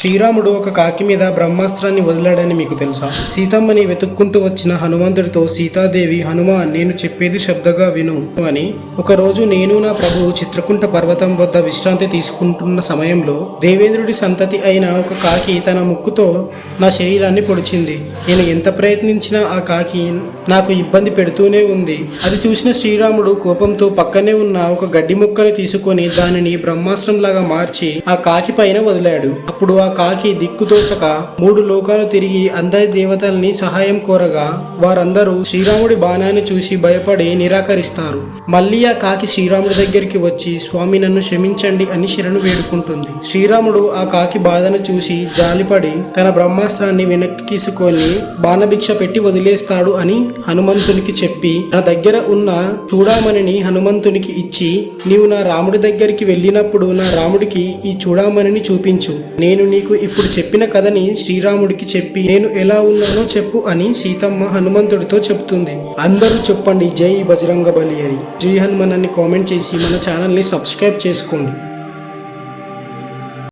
శ్రీరాముడు ఒక కాకి మీద బ్రహ్మాస్త్రాన్ని వదిలాడని మీకు తెలుసా? సీతమ్మని వెతుక్కుంటూ వచ్చిన హనుమంతుడితో సీతాదేవి హనుమ నేను చెప్పేది శ్రద్ధగా విను అని. ఒకరోజు నేను నా ప్రభువు చిత్రకుంట పర్వతం వద్ద విశ్రాంతి తీసుకుంటున్న సమయంలో దేవేంద్రుడి సంతతి అయిన ఒక కాకి తన ముక్కుతో నా శరీరాన్ని పొడిచింది. నేను ఎంత ప్రయత్నించినా ఆ కాకి నాకు ఇబ్బంది పెడుతూనే ఉంది. అది చూసిన శ్రీరాముడు కోపంతో పక్కనే ఉన్న ఒక గడ్డి ముక్కని తీసుకొని దానిని బ్రహ్మాస్త్రంలాగా మార్చి ఆ కాకి పైన వదిలాడు. అప్పుడు ఆ కాకి దిక్కుతోచక మూడు లోకాలు తిరిగి అందరి దేవతల్ని సహాయం కోరగా వారందరూ శ్రీరాముడి బాణాన్ని చూసి భయపడి నిరాకరిస్తారు. మళ్ళీ ఆ కాకి శ్రీరాముడి దగ్గరికి వచ్చి స్వామి నన్ను క్షమించండి అని శరణు వేడుకుంటుంది. శ్రీరాముడు ఆ కాకి బాధను చూసి జాలిపడి తన బ్రహ్మాస్త్రాన్ని వెనక్కి తీసుకొని బాణభిక్ష పెట్టి వదిలేస్తాడు అని హనుమంతునికి చెప్పి నా దగ్గర ఉన్న చూడామణిని హనుమంతునికి ఇచ్చి నీవు నా రాముడి దగ్గరికి వెళ్ళినప్పుడు నా రాముడికి ఈ చూడామణిని చూపించు. నేను నీకు ఇప్పుడు చెప్పిన కథని శ్రీరాముడికి చెప్పి నేను ఎలా ఉన్నానో చెప్పు అని సీతమ్మ హనుమంతుడితో చెప్తుంది. అందరూ చెప్పండి జై బజరంగ బలి అని. జై హనుమన్ అని కామెంట్ చేసి మన ఛానల్ని సబ్స్క్రైబ్ చేసుకోండి.